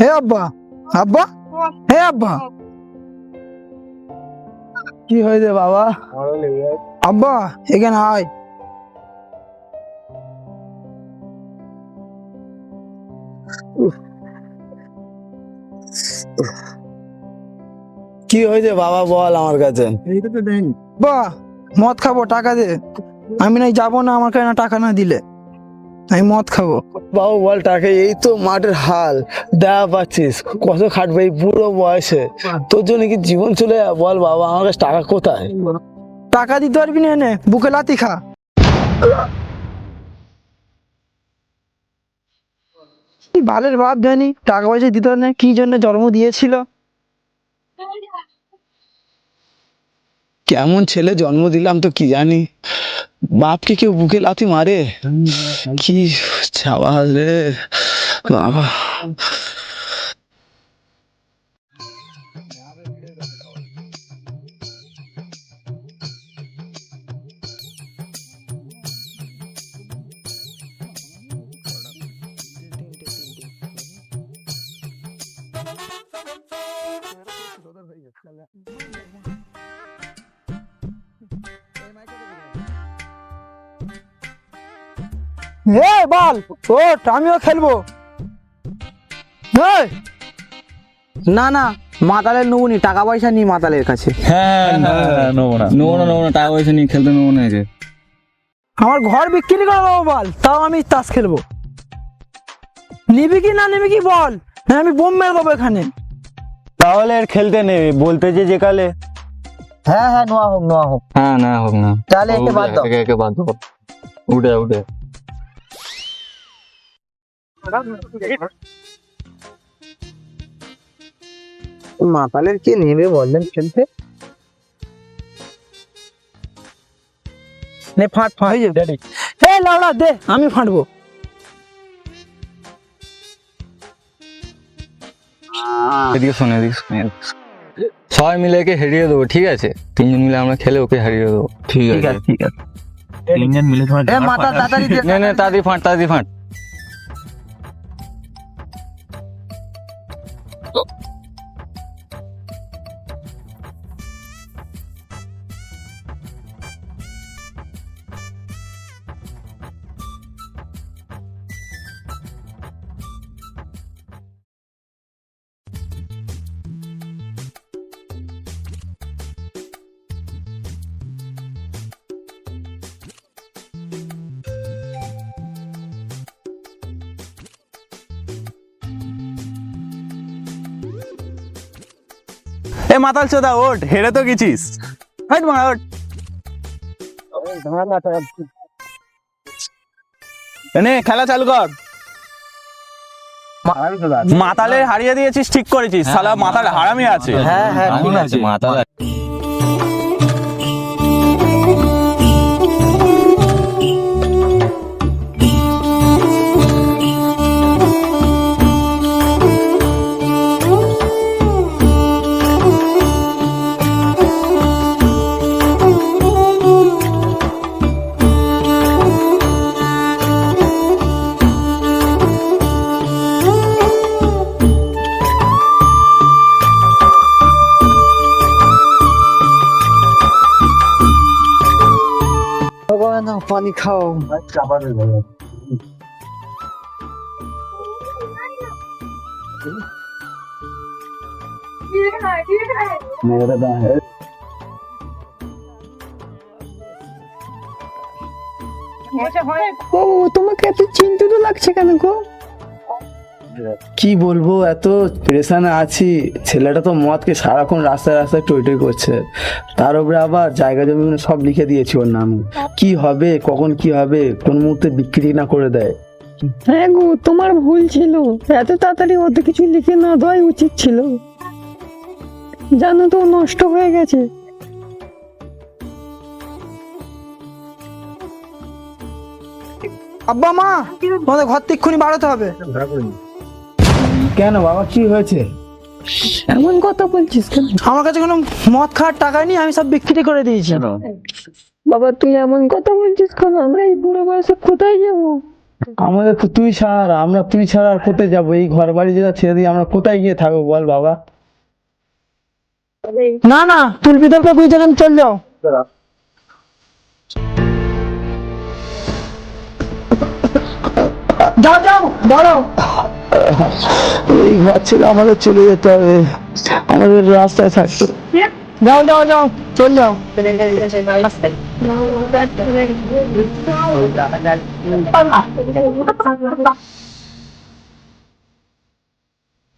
হে আব্বা আব্বা? হে আব্বা? কি হয়েছে বাবা? আব্বা এখানে আয়। কি হয়েছে বাবা বল আমার কাছে। বা মদ খাব টাকা দে। আমি নাই যাব না আমার কাছে না টাকা না দিলে। আমি মদ খাব। বাবু বল টাকা এই তো মাঠের হাল। দেখা পাচ্ছিস কত খাটবে এই বুড়ো বয়সে। তোর জন্য কি জীবন চলে যাবে? বল বাবা আমার কাছে টাকা কোথায়? টাকা দিতে পারবি না এনে বুকে লাতি খা। কি বালের বাপ জানি টাকা পয়সা দিতে পারে না কি জন্য জন্ম দিয়েছিল? কেমন ছেলে জন্ম দিলাম তো কি জানি। বাপকে কেউ বুকে লাথি মারে কি চাওয়াল রে বাবা বল। ওট আমিও খেলব। এই, না না মাতালের নেবনি টাকা পয়সা নেই মাতালের কাছে। হ্যাঁ হ্যাঁ নেব না। নেব না নেব না টাকা পয়সা নিয়ে খেলতে নেব না আমার ঘর বিক্রি করে দেবো বল তাও আমি তাস খেলব। নিবি কি না নিবি কি বল না আমি বোম মেরে দেবো এখানে। তাহলে আর খেলতে নেবে বলতে যে যেকালে হ্যাঁ হ্যাঁ নোয়া হোক নোয়া হোক। হ্যাঁ না হোক না তাহলে একে বাদ দাও। একে একে বাদ দাও। উঠে উঠে। মাতালের কে নেবে বললেন খেলতে? নে ফাট ফাট। হয়ে যাবে এ লাউড়া দে আমি ফাটবো। এদিকে শোনে এদিকে শোনে সবাই মিলে একে হারিয়ে দেবো ঠিক আছে? তিনজন মিলে আমরা খেলে ওকে হারিয়ে দেবো। ঠিক আছে। ঠিক আছে তিনজন মিলে তোমার এ তাড়াতাড়ি দে নে নে তাড়াতাড়ি ফাঁট তাড়াতাড়ি ফাঁট। এ মাতাল চোদা ওঠ হেরে তো গেছিস। হাইট মারা ওঠ। এনে খেলা চালু কর। মাতালে হারিয়ে দিয়েছিস ঠিক করেছিস। সালা মাতাল হারামি আছে। হ্যাঁ হ্যাঁ ঠিক আছে। পানি খাও। ও তোমাকে এত চিন্তিত লাগছে কেন গো? কি বলব এত প্রেশানে আছি। ছেলেটা তো মদকে সারাক্ষণ রাস্তায় রাস্তায় টই টই করছে। তার উপরে আবার জায়গা জমি সব লিখে দিয়েছি ওর নামে। কি হবে কখন কি হবে কোন মুহূর্তে বিক্রি না করে দেয়। হ্যাঁ গো তোমার ভুল ছিল। এত তাড়াতাড়ি অত কিছু লিখে না দেওয়াই উচিত ছিল। জানো তো ও নষ্ট হয়ে গেছে। আব্বা মা তোমাদের ঘর থেকে এক্ষুনি বাড়াতে হবে। কেন বাবা কি হয়েছে? এমন কথা বলছিস কেন? আমার কাছে কোনো মদ খাওয়ার টাকা নেই আমি সব বিক্রি করে দিয়েছি। বাবা তুই এমন কথা বলছিস কেন? আমরা এই বুড়ো বয়সে কোথায় যাব? আমাদের তো তুই ছাড়া আমরা তুই ছাড়া আর কোথায় যাব? এই ঘর বাড়ি যেটা ছেড়ে দিয়ে আমরা কোথায় গিয়ে থাকব বল বাবা। না না তুল পিতল করে তুই যেখানে চল যাও। যাও যাও বড় এই ঘর ছেড়ে আমাদের চলে যেতে হবে আমাদের রাস্তায় থাকতো যাও যাও যাও চল যাও that's